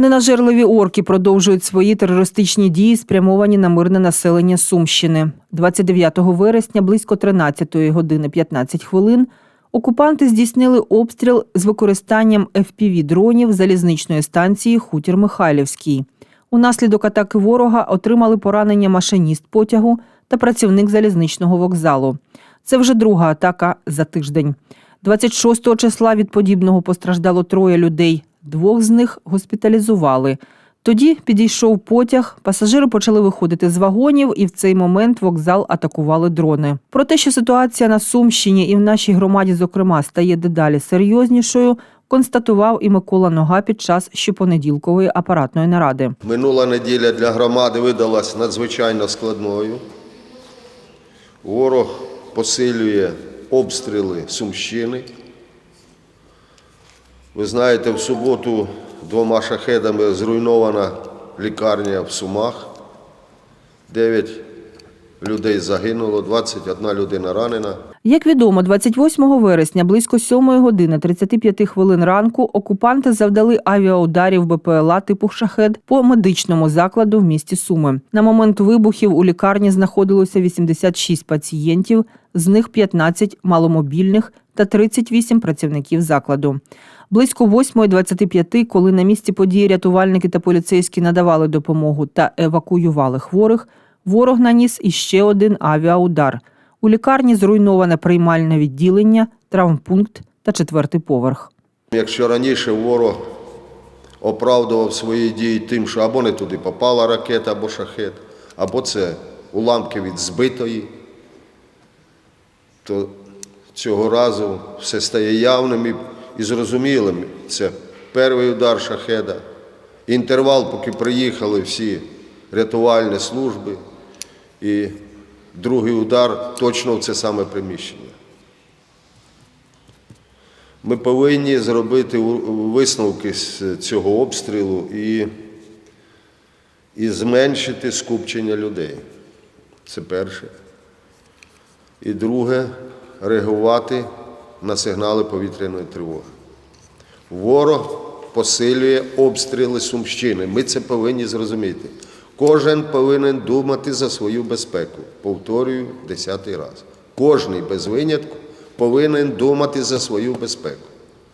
Ненажерливі орки продовжують свої терористичні дії, спрямовані на мирне населення Сумщини. 29 вересня близько 13 години 15 хвилин окупанти здійснили обстріл з використанням FPV-дронів залізничної станції Хутір Михайлівський. Унаслідок атаки ворога отримали поранення машиніст потягу та працівник залізничного вокзалу. Це вже друга атака за тиждень. 26 числа від подібного постраждало троє людей. Двох з них госпіталізували. Тоді підійшов потяг, пасажири почали виходити з вагонів, і в цей момент вокзал атакували дрони. Про те, що ситуація на Сумщині і в нашій громаді, зокрема, стає дедалі серйознішою, констатував і Микола Нога під час щопонеділкової апаратної наради. Минула неділя для громади видалась надзвичайно складною. Ворог посилює обстріли Сумщини. Ви знаєте, в суботу двома шахедами зруйнована лікарня в Сумах. Дев'ять людей загинуло, 21 людина ранена. Як відомо, 28 вересня близько 7 години 35 хвилин ранку окупанти завдали авіаударів БПЛА типу «Шахед» по медичному закладу в місті Суми. На момент вибухів у лікарні знаходилося 86 пацієнтів, з них 15 маломобільних та 38 працівників закладу. Близько 8.25, коли на місці події рятувальники та поліцейські надавали допомогу та евакуювали хворих, ворог наніс іще один авіаудар. У лікарні зруйноване приймальне відділення, травмпункт та четвертий поверх. Якщо раніше ворог оправдував свої дії тим, що або не туди попала ракета, або шахет, або це уламки від збитої, то цього разу все стає явним і- зрозумілим. Це перший удар шахеда, інтервал, поки приїхали всі рятувальні служби, і другий удар точно в це саме приміщення. Ми повинні зробити висновки з цього обстрілу і, і зменшити скупчення людей. Це перше. І друге реагувати на сигнали повітряної тривоги. Ворог посилює обстріли Сумщини. Ми це повинні зрозуміти. Кожен повинен думати за свою безпеку. Повторюю десятий раз. Кожний без винятку повинен думати за свою безпеку.